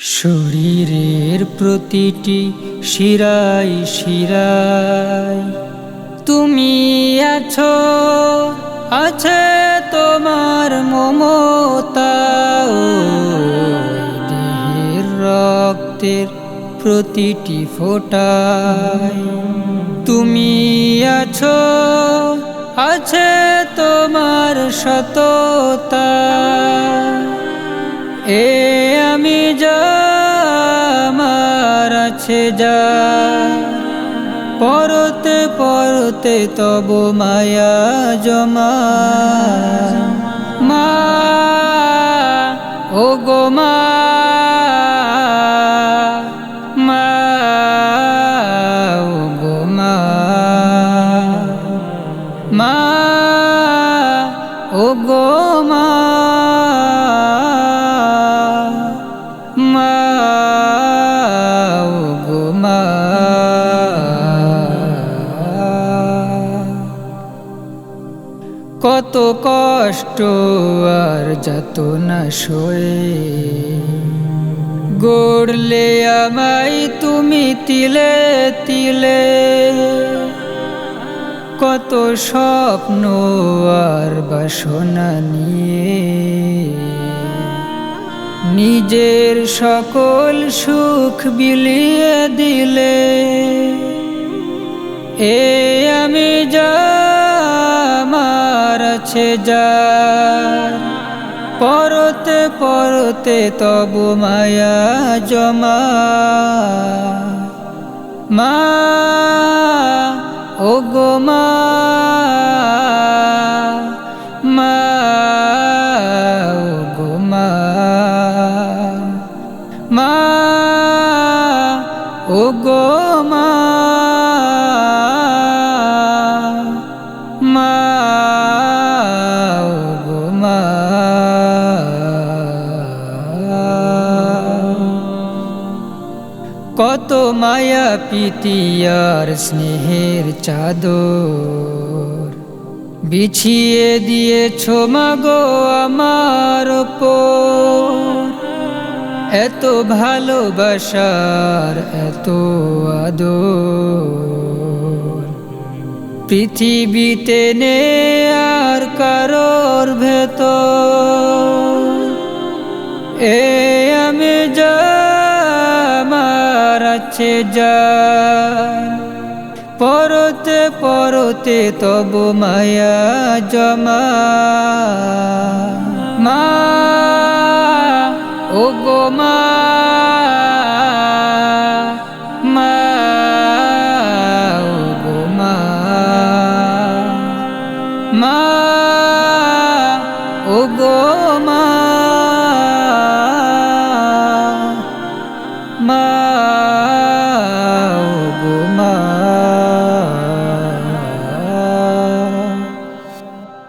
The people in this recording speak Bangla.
শরীরের প্রতিটি শিরাই শিরায়। তুমি আছো, আছে তোমার মমতা দেহের রক্তের প্রতিটি ফোটায়। তুমি আছো, আছে তোমার সততা। এ আমি যা আছে যা। পরতে পরতে তব মায়া জমা। মা কত কষ্ট আর যত না সয়ে। গড়লে আমায় তুমি তিলে তিলে। কত স্বপ্ন আর বাসনা নিয়ে। নিজের সকল সুখ বিলিয়ে দিলে। এ আমি যা আছে যা। পরতে পরতে তব মায়া জমা। মা ও মা ও মা মা ও গো মা মা। কত মায়া পিতিয়ার স্নেহের চাদর। বিছিয়ে দিয়েছ মাগো আমার এত ভালোবাসার এত আদর। পৃথিবীতে নে আর কারোর ভেতর। এ আমার আছে যা পরতে পরতে তব মায়া জমা। মা ও গো মা।